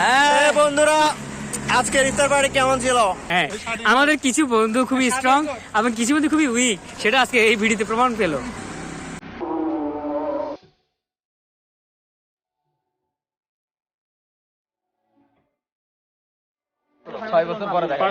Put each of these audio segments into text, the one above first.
হ্যাঁ। বন্ধুরা আজকের ইফতার পার্টি কেমন ছিল? হ্যাঁ আমাদের কিছু বন্ধু খুবই স্ট্রং এবং কিছু বন্ধু খুবই উইক সেটা আজকে এই ভিডিওতে প্রমাণ পেল। ছয় বছর পরে দেখা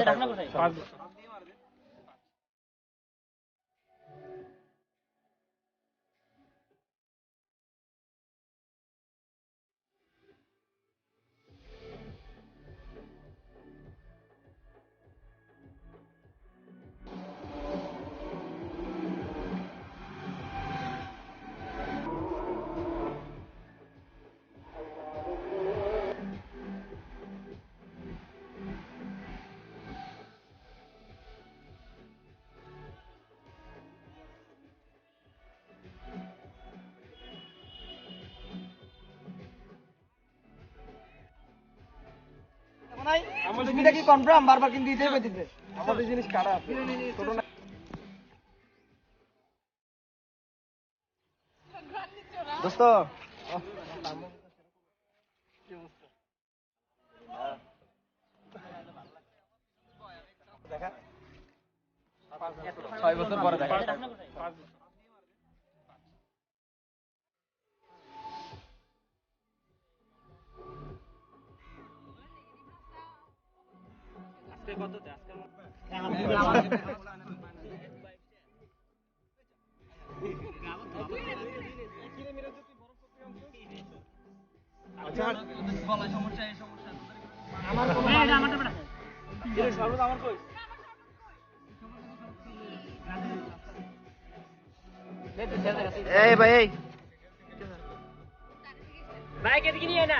এটা কি কনফার্ম বারবার কিন্তু দিতে হবে দিতে আমাদের জিনিস কাটা আছে? দোস্ত। ছয় বছর পরে দেখা। এই ভাই এই। বাইক এদিকে নিয়ে না।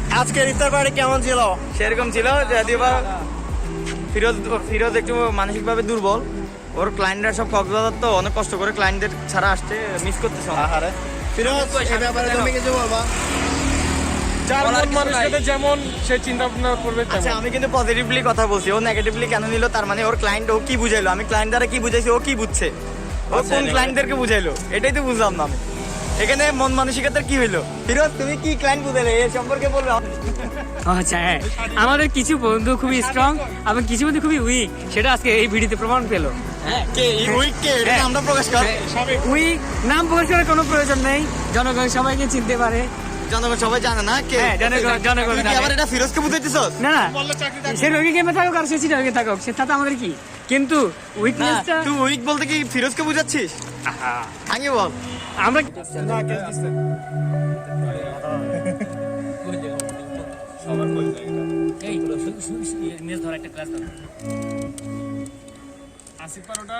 আজকের ইফতার পার্টি কেমন ছিল? সেরকম ছিল যদিও বা ফিরোজ ফিরোজ একটু মানসিকভাবে দুর্বল। ওর ক্লায়েন্টরা সব কক্সবাজার তো অনেক কষ্ট করে ক্লায়েন্টদের ছাড়া আসছে মিস করতেছে। আহারে। ফিরোজ এই ব্যাপারে তুমি কিছু বলবা? মন যেমন সে চিন্তা ভাবনা করবে আচ্ছা আমি কিন্তু পজিটিভলি কথা বলছি। ও নেগেটিভলি কেন নিল? তার মানে ওর ক্লায়েন্ট ও কি বুঝাইলো? আমি ক্লায়েন্ট দ্বারা কি বুঝাইছি? ও কি বুঝছে? ও কোন ক্লায়েন্টদেরকে বুঝাইলো? এটাই তো বুঝলাম না আমি। এখানে মন মানসিকতার কি হইল? ফিরোজ তুমি কি ক্লায়েন্ট বুঝাইলে এ সম্পর্কে বলবে আচ্ছা হ্যাঁ। আমাদের কিছু বন্ধু খুবই স্ট্রং এবং কিছু বন্ধু খুবই উইক সেটা আজকে এই ভিডিওতে প্রমাণ পেল। উইক কে? এটা হ্যাঁ। আমরা প্রকাশ কর। উইক নাম প্রকাশ করার কোনো প্রয়োজন নেই। জনগণ সবাইকে চিনতে পারে। জনগণ সবাই জানে না কে? হ্যাঁ, জনগণ- জনগণ তুই আবার এটা ফিরোজকে বুঝাইতেছস না না। সে রোগী গেমে থাকুক আর সে চিটাকে থাকুক সে তাতে আমাদের কি? কিন্তু না উইকনেসটা তুই উইক বলতে কি ফিরোজকে বুঝাচ্ছিস? আগে বল। আমরা আসিফ পারোটা